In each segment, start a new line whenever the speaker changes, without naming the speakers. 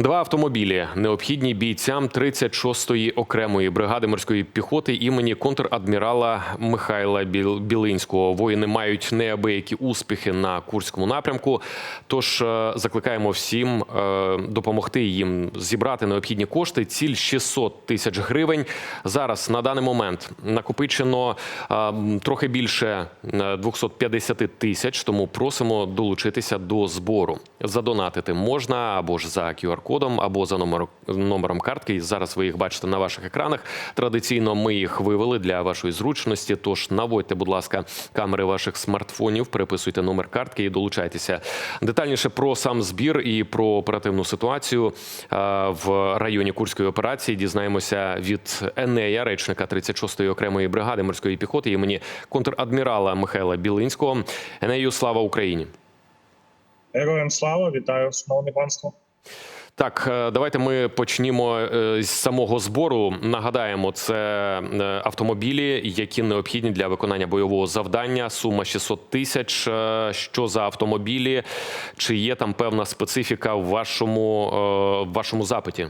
Два автомобілі необхідні бійцям 36-ї окремої бригади морської піхоти імені контрадмірала Михайла Біл- Білинського. Воїни мають неабиякі успіхи на курському напрямку. Тож е, закликаємо всім е, допомогти їм зібрати необхідні кошти. Ціль 600 тисяч гривень. Зараз на даний момент накопичено е, трохи більше е, 250 тисяч. Тому просимо долучитися до збору. Задонатити можна або ж за QR-кодом, або за номером картки. Зараз ви їх бачите на ваших екранах. Традиційно ми їх вивели для вашої зручності. Тож наводьте, будь ласка, камери ваших смартфонів, переписуйте номер картки і долучайтеся. Детальніше про сам збір і про оперативну ситуацію е, в районі Курської операції дізнаємося від Енея, речника 36-ї окремої бригади морської піхоти імені контрадмірала Михайла Білинського. Енею, слава Україні!
Героям слава, вітаю, шановне панство.
Так, е, давайте ми почнімо е, з самого збору. Нагадаємо, це е, автомобілі, які необхідні для виконання бойового завдання. Сума 600 тисяч. Що за автомобілі? Чи є там певна специфіка в вашому, в вашому запиті?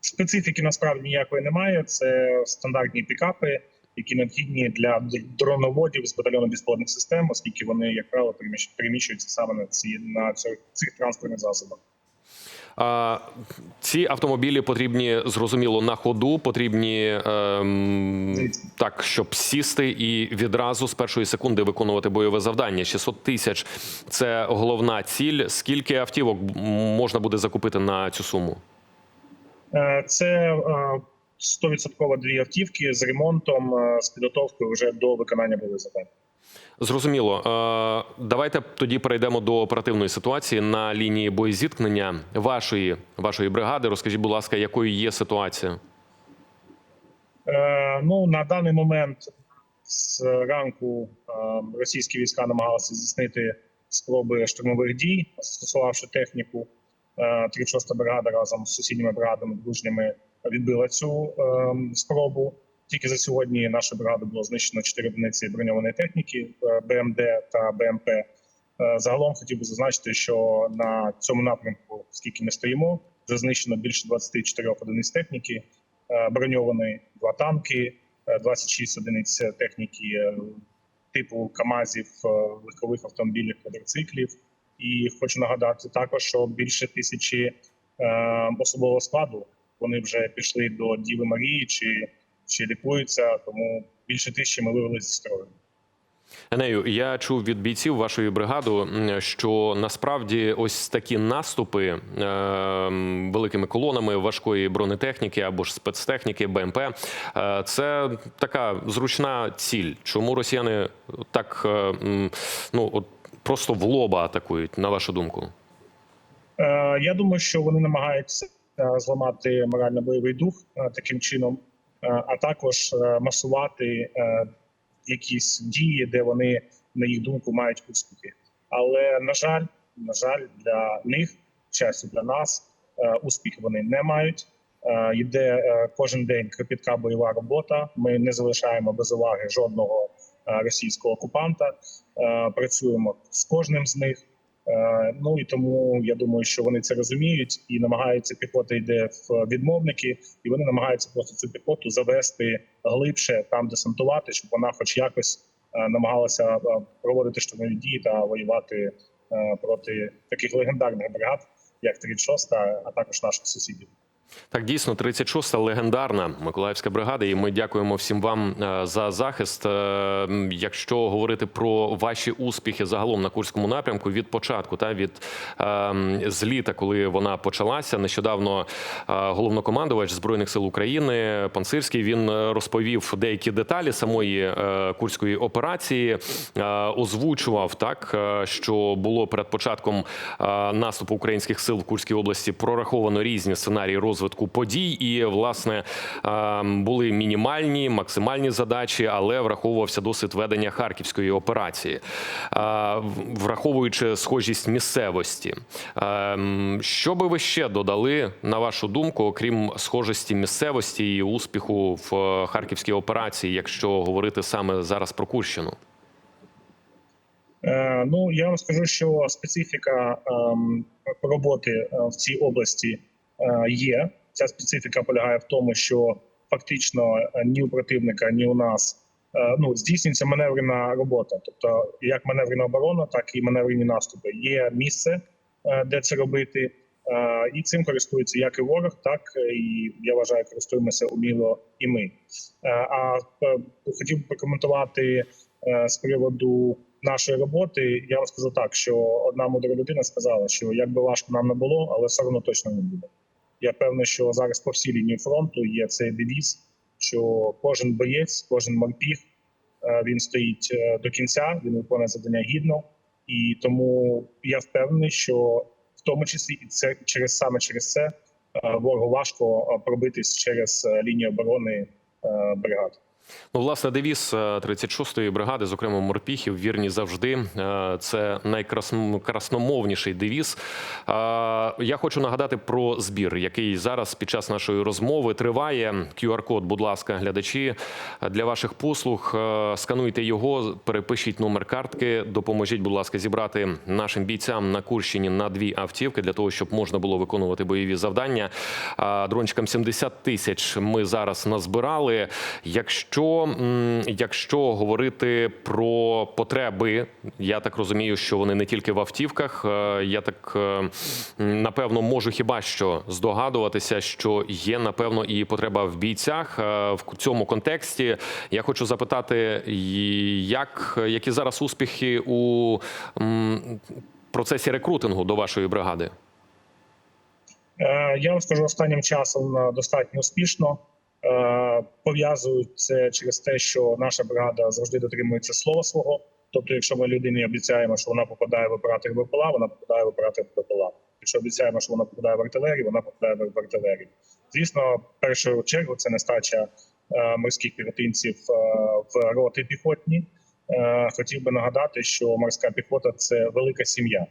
Специфіки насправді ніякої немає. Це стандартні пікапи, які необхідні для дроноводів з батальйону безпілотних систем, оскільки вони, як правило, переміщуються саме на ці на цих, цих транспортних засобах.
А, Ці автомобілі потрібні зрозуміло на ходу, потрібні ем, так, щоб сісти і відразу з першої секунди виконувати бойове завдання. 600 тисяч це головна ціль. Скільки автівок можна буде закупити на цю суму?
Е, Це е, 100% дві автівки з ремонтом, е, з підготовкою вже до виконання бойових завдань.
Зрозуміло. Е, Давайте тоді перейдемо до оперативної ситуації на лінії боєзіткнення вашої вашої бригади. Розкажіть, будь ласка, якою є ситуація?
Е, Ну на даний момент з ранку російські війська намагалися здійснити спроби штурмових дій, застосувавши техніку. Е, 36-та бригада разом з сусідніми бригадами дружніми відбила цю е, спробу. Тільки за сьогодні наша бригада було знищено 4 одиниці броньованої техніки е, БМД та БМП. Е, Загалом хотів би зазначити, що на цьому напрямку, скільки ми стоїмо, вже знищено більше 24 одиниць техніки е, броньованої, два танки, е, 26 одиниць техніки типу КАМАЗів, легкових автомобілів, квадроциклів. І хочу нагадати також, що більше тисячі особового складу вони вже пішли до Діви Марії чи, чи лікуються, тому більше тисячі ми вивели зі строю.
Енею, я чув від бійців вашої бригади, що насправді ось такі наступи е, великими колонами важкої бронетехніки або ж спецтехніки БМП е, це така зручна ціль. Чому росіяни так е, ну от просто в лоба атакують, на вашу думку?
Е, Я думаю, що вони намагаються е, зламати морально-бойовий дух е, таким чином, е, а також масувати якісь дії, де вони, на їх думку, мають успіхи. Але на жаль, на жаль, для них, щастю, для нас, успіхи вони не мають. Йде кожен день кропітка бойова робота. Ми не залишаємо без уваги жодного російського окупанта. Працюємо з кожним з них. Е, Ну і тому я думаю, що вони це розуміють і намагаються піхота йде в відмовники, і вони намагаються просто цю піхоту завести глибше, там десантувати, щоб вона, хоч якось, е, намагалася е, проводити штурмові дії та воювати проти таких легендарних бригад, як 36-та, а також наших сусідів.
Так, дійсно, 36-та легендарна Миколаївська бригада, і ми дякуємо всім вам е, за захист. Е, Якщо говорити про ваші успіхи загалом на Курському напрямку від початку, та від е, зліта, коли вона почалася, нещодавно головнокомандувач збройних сил України Панцирський він розповів деякі деталі самої курської операції, озвучував так, що було перед початком наступу українських сил в Курській області прораховано різні сценарії розвитку подій, і власне були мінімальні, максимальні задачі, але враховувався досвід ведення харківської операції, враховуючи схожість місцевості. Що би ви ще додали на вашу думку, окрім схожості місцевості і успіху в е, харківській операції, якщо говорити саме зараз про Курщину?
Е, Ну я вам скажу, що специфіка ем, роботи е, в цій області є. Ця специфіка полягає в тому, що фактично е, ні у противника, ні у нас е, ну здійснюється маневрена робота. Тобто, як маневрена оборона, так і маневрені наступи. Є місце, е, де це робити, е, і цим користується як і ворог, так і я вважаю, користуємося уміло і ми. Е, А е, хотів би прокоментувати е, з приводу нашої роботи. Я вам скажу так, що одна мудра людина сказала, що як би важко нам не було, але все одно точно не буде. Я певний, що зараз по всій лінії фронту є цей девіз, що кожен боєць, кожен морпіг, е, він стоїть е, до кінця, він виконує завдання гідно, і тому я впевнений, що в тому числі і це через саме через це е, ворогу важко пробитись через лінію оборони бригад.
Ну, власне, девіз е, 36-ї бригади, зокрема морпіхів, вірні завжди. Е, Це найкрасномовніший девіз. Е, Я хочу нагадати про збір, який зараз під час нашої розмови триває. QR-код, будь ласка, глядачі для ваших послуг. Е, Скануйте його, перепишіть номер картки. Допоможіть, будь ласка, зібрати нашим бійцям на Курщині на дві автівки для того, щоб можна було виконувати бойові завдання. Дрончикам 70 тисяч ми зараз назбирали. Якщо, м, якщо говорити про потреби, я так розумію, що вони не тільки в автівках. Е, Я так е, напевно можу хіба що здогадуватися, що є напевно і потреба в бійцях Е, в цьому контексті. Я хочу запитати, як які зараз успіхи у процесі рекрутингу до вашої бригади?
Я вам скажу останнім часом достатньо успішно. Е, Пов'язують це через те, що наша бригада завжди дотримується слова свого. Тобто, якщо ми людині обіцяємо, що вона попадає в оператор БПЛА, вона попадає в оператор БПЛА. Якщо обіцяємо, що вона попадає в артилерію, вона попадає в артилерію. Звісно, в першу чергу це нестача е, морських піхотинців е, в роти піхотні. Хотів би нагадати, що морська піхота це велика сім'я,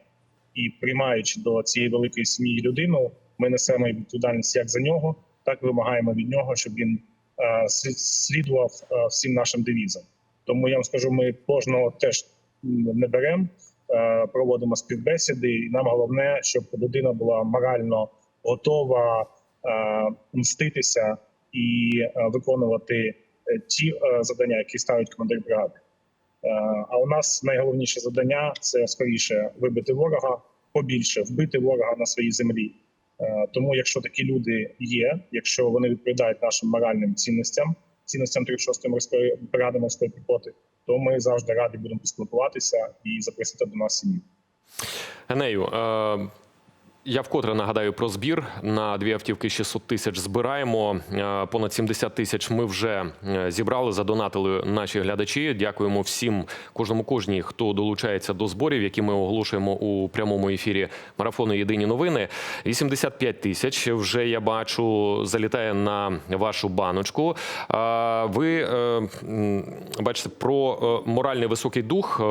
і приймаючи до цієї великої сім'ї людину, ми несемо відповідальність як за нього, так вимагаємо від нього, щоб він е, слідував е, всім нашим девізам. Тому я вам скажу, ми кожного теж не беремо, е, проводимо співбесіди, і нам головне, щоб людина була морально готова мститися і виконувати ті завдання, які ставить командир бригади. А у нас найголовніше завдання це скоріше вибити ворога, побільше вбити ворога на своїй землі. Е, Тому, якщо такі люди є, якщо вони відповідають нашим моральним цінностям, цінностям 36-ї морської бригади морської піхоти, то ми завжди раді будемо поспілкуватися і запросити до нас сім'ю.
Енею, е, я вкотре нагадаю про збір. На дві автівки 600 тисяч збираємо. Е, Понад 70 тисяч ми вже е, зібрали, задонатили наші глядачі. Дякуємо всім, кожному кожній, хто долучається до зборів, які ми оголошуємо у прямому ефірі марафону Єдині новини. 85 тисяч вже я бачу залітає на вашу баночку. Ви е, бачите про моральний високий дух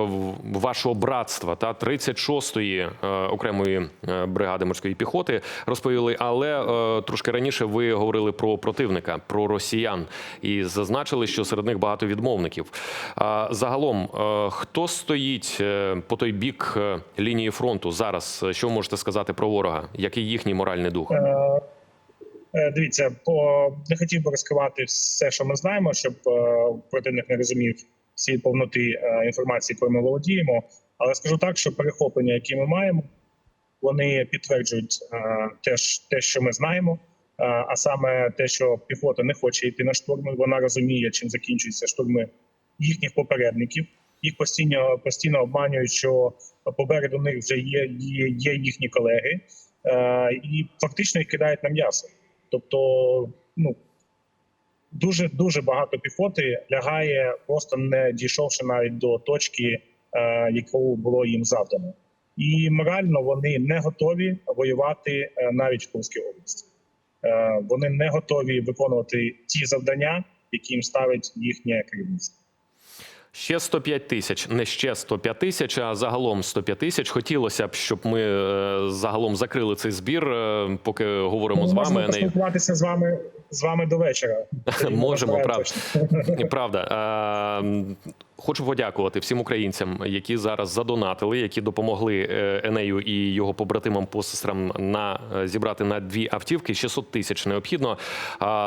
вашого братства та 36-ї е, окремої бригади морської піхоти розповіли. Але е, трошки раніше ви говорили про противника, про росіян, і зазначили, що серед них багато відмовників. А загалом, е, хто стоїть по той бік лінії фронту зараз? Що ви можете сказати про ворога? Який їхній моральний дух?
Дивіться, по не хотів би розкривати все, що ми знаємо, щоб противник не розумів всі повноти інформації, якою ми володіємо. Але скажу так, що перехоплення, які ми маємо, вони підтверджують е, те, що ми знаємо. Е, А саме те, що піхота не хоче йти на штурми, вона розуміє, чим закінчуються штурми їхніх попередників. Їх постійно постійно обманюють, що попереду них вже є, є, є їхні колеги, е, і фактично їх кидають на м'ясо. Тобто, ну дуже дуже багато піхоти лягає, просто не дійшовши навіть до точки, яку було їм завдано. І морально вони не готові воювати е, навіть в Курській області. Е, Вони не готові виконувати ті завдання, які їм ставить їхнє керівництво.
Ще 105 тисяч, не ще 105 тисяч, а загалом 105 тисяч. Хотілося б, щоб ми е, загалом закрили цей збір, поки говоримо з вами.
можемо
Енею.
поспілкуватися з вами з вами до вечора.
Можемо, правда. Правда. Хочу подякувати всім українцям, які зараз задонатили, які допомогли е, Енею і його побратимам посестрам на е, зібрати на дві автівки. 600 тисяч необхідно.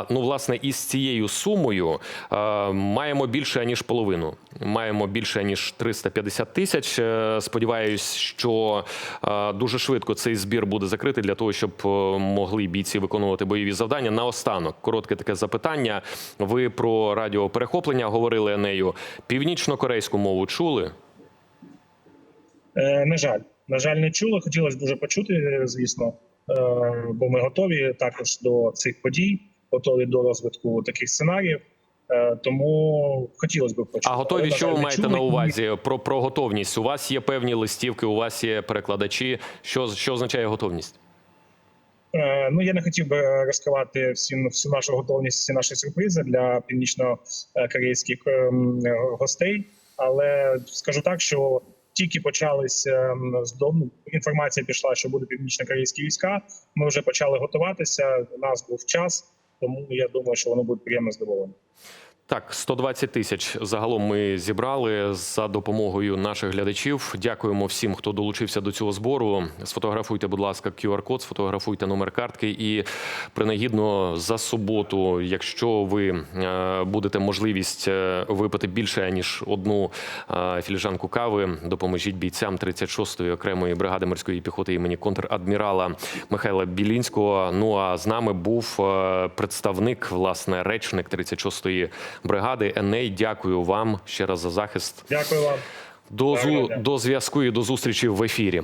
Ну, власне, із цією сумою е, маємо більше ніж половину. Маємо більше ніж 350 тисяч. Сподіваюсь, що дуже швидко цей збір буде закритий для того, щоб могли бійці виконувати бойові завдання. Наостанок, коротке таке запитання. Ви про радіоперехоплення говорили Енею. Північно-корейську мову чули?
Е, На жаль, на жаль, не чули. Хотілося б дуже почути, звісно, е, бо ми готові також до цих подій, готові до розвитку таких сценаріїв. Е, Тому хотілося б почути.
А готові,
на
що ви маєте
чули.
на увазі про, про готовність? У вас є певні листівки, у вас є перекладачі. Що, що означає готовність?
Е, Ну я не хотів би розкривати всі всю нашу готовність, всі наші сюрпризи для північно-корейських ем, гостей. Але скажу так, що тільки почались ем. Інформація пішла, що буде північно-корейські війська. Ми вже почали готуватися. У нас був час, тому я думаю, що вони будуть приємно здивовані.
Так, 120 тисяч загалом ми зібрали за допомогою наших глядачів. Дякуємо всім, хто долучився до цього збору. Сфотографуйте, будь ласка, QR-код, сфотографуйте номер картки. І принагідно за суботу, якщо ви е, будете можливість е, випити більше ніж одну е, філіжанку кави, допоможіть бійцям 36-ї окремої бригади морської піхоти імені контрадмірала Михайла Білінського. Ну а з нами був представник, власне, речник 36-ї бригади. Еней, дякую вам ще раз за захист.
Дякую вам.
До, зу- до зв'язку і до зустрічі в ефірі.